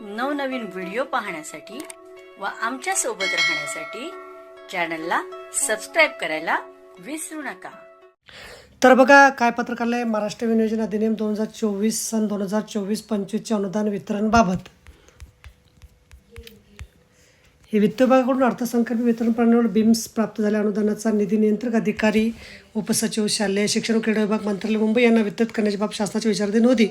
नवनवीन व्हिडिओ पाहण्यासाठी व आमच्यासोबत राहण्यासाठी चॅनलला सबस्क्राईब करायला विसरू नका. तर बघा काय पत्रक आहे महाराष्ट्र विनियोजन अधिनियम दोन हजार चोवीस सन दोन हजार चोवीस पंचवीसच्या अनुदान वितरणबाबत हे वित्त विभागाकडून अर्थसंकल्प वितरण प्रणालीवर बिम्स प्राप्त झाल्या. अनुदानाचा निधी नियंत्रक अधिकारी उपसचिव शालेय शिक्षण व क्रीडा विभाग मंत्रालय मुंबई यांना वितरित करण्याची बाब शासनाची विचाराधीन होती.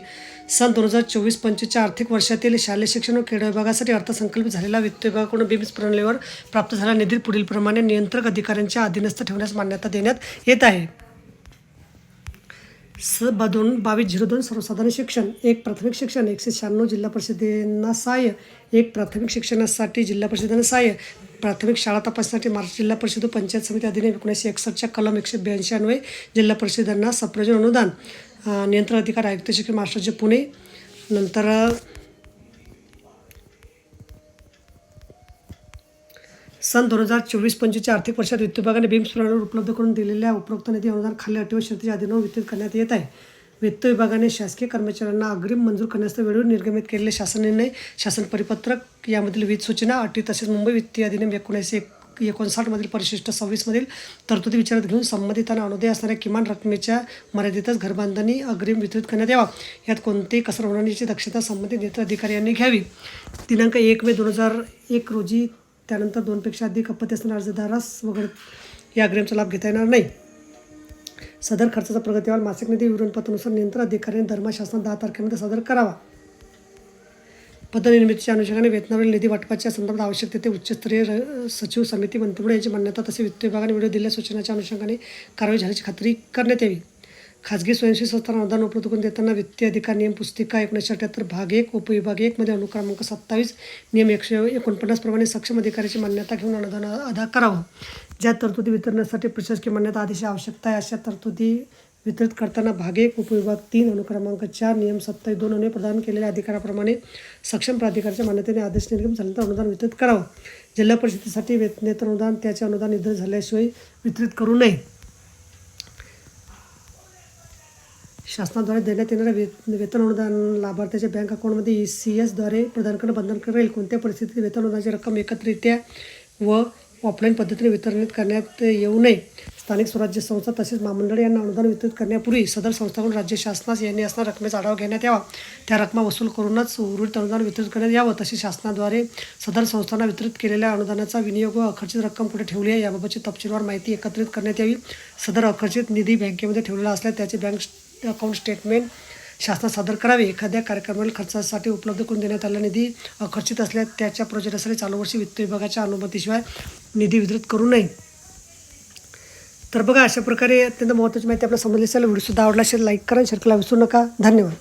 सन दोन हजार चोवीस पंचवीसच्या आर्थिक वर्षातील शालेय शिक्षण व क्रीडा विभागासाठी अर्थसंकल्प झालेला वित्त विभागाकडून बिम्स प्रणालीवर प्राप्त झालेला निधी पुढीलप्रमाणे नियंत्रक अधिकाऱ्यांच्या अधीनस्थ ठेवण्यास मान्यता देण्यात येत आहे. स ब दोन बावीस झिरो दोन सर्वसाधारण शिक्षण एक प्राथमिक शिक्षण एकशे शहाण्णव जिल्हा परिषदेंना सहाय्य एक प्राथमिक शिक्षणासाठी जिल्हा परिषदेनं सहाय्य प्राथमिक शाळा तपासण्यासाठी महाराष्ट्र जिल्हा परिषद व पंचायत समिती अधिनियम एकोणीसशे एकसष्टच्या कलम एकशे ब्याऐंशी अन्वये जिल्हा परिषदांना सप्रयोजन अनुदान नियंत्रण अधिकार आयुक्त शिक्षण महाराष्ट्राचे पुणे नंतर सन दोन हजार चोवीस पंचवीसच्या आर्थिक वर्षात वित्त विभागाने बीम्स प्रणालीवर उपलब्ध करून दिलेल्या उपरोक्त निधी अनुदान खाली अटी व शर्तीच्या अधीनावर वितरित करण्यात येत आहे. वित्त विभागाने शासकीय कर्मचाऱ्यांना अग्रिम मंजूर करण्यास वेळेवर निर्गमित केलेले शासन निर्णय शासन परिपत्रक यामधील वीज सूचना अटी तसेच मुंबई वित्तीय अधिनियम एकोणीसशे एक एकोणसाठमधील परिशिष्ट सव्वीसमधील तरतुदी विचारात घेऊन संबंधितांना अनुदय असणाऱ्या किमान रकमेच्या मर्यादेतच घरबांधणी अग्रिम वितरित करण्यात यावा. यात कोणतेही कसर होणार याची दक्षता संबंधित नेत्र अधिकाऱ्यांनी घ्यावी. दिनांक एक मे दोन हजार एक रोजी त्यानंतर दोनपेक्षा अधिक अपत्य असणाऱ्या अर्जदारास वगैरे या अग्रिमचा लाभ घेता येणार नाही. सदर खर्चाचा प्रगतीवर मासिक निधी विवरणपत्रानुसार नियंत्रण अधिकाऱ्यांनी धर्मशासन दहा तारखेमध्ये सादर करावा. पदनिर्मितीच्या अनुषंगाने वेतनावरील निधी वाटपाच्या संदर्भात आवश्यक तेथे उच्चस्तरीय र- सचिव समिती मंत्रिमंडळ यांची मान्यता तसे वित्त विभागाने व्हिडिओ दिलेल्या सूचनाच्या अनुषंगाने कारवाई झाल्याची खात्री करण्यात यावी. खाजगी स्वयंसेवी संस्थांना अनुदान उपलब्ध करून देताना वित्तीय अधिकार नियम पुस्तिका एकोणीसशे अठ्याहत्तर भाग एक उपविभाग एकमध्ये अनुक्रमांक सत्तावीस नियम एकशे एकोणपन्नास प्रमाणे सक्षम अधिकाऱ्याची मान्यता घेऊन अनुदान अदा करावं. ज्या तरतुदी वितरणासाठी प्रशासकीय मान्यता आदेश आवश्यकता आहे अशा तरतुदी वितरित करताना भाग एक उपविभाग तीन अनुक्रमांक चार नियम सत्तावीस दोन अने प्रदान केलेल्या अधिकाराप्रमाणे सक्षम प्राधिकाराच्या मान्यतेने आदेश निर्गम झाल्यानंतर अनुदान वितरित करावं. जिल्हा परिषदेसाठी वेतनेतर अनुदान त्याचे अनुदान निर्धारित झाल्याशिवाय वितरित करू नये. शासनाद्वारे देण्यात येणाऱ्या वे वेतन अनुदान लाभार्थ्याच्या बँक अकाउंटमध्ये ई सी एसद्वारे प्रदान करणं बंधनकारक राहील. कोणत्या परिस्थितीत वेतन अनुदानाची रक्कम एकत्रित्या व ऑफलाईन पद्धतीने वितरित करण्यात येऊ नये? स्थानिक स्वराज्य संस्था तसेच महामंडळ यांना अनुदान वितरित करण्यापूर्वी सदर संस्थाकडून राज्य शासनास यांनी असणाऱ्या रकमेचा आढावा घेण्यात यावा. त्या रकमा वसूल करूनच उर्वरित अनुदान वितरित करण्यात यावं. तसेच शासनाद्वारे सदर संस्थांना वितरित केलेल्या अनुदानाचा विनियोग व अखर्चित रक्कम कुठे ठेवली आहे याबाबतची तपशीलवार माहिती एकत्रित करण्यात यावी. सदर अखर्चित निधी बँकेमध्ये ठेवलेला असल्यास त्याचे बँक अकाउंट स्टेटमेंट शासनात सादर करावे. एखाद्या कार्यक्रमाला खर्चासाठी उपलब्ध करून देण्यात आलेला निधी अखर्चित असल्यास त्याच्या प्रोजेक्टसाठी चालू वर्षी वित्त विभागाच्या अनुमतीशिवाय निधी वितरित करू नये. तर बघा अशा प्रकारे अत्यंत महत्त्वाची माहिती आपल्याला समजली असेल. व्हिडिओसुद्धा आवडला असेल लाईक करा शेअर करायला विसरू नका. धन्यवाद.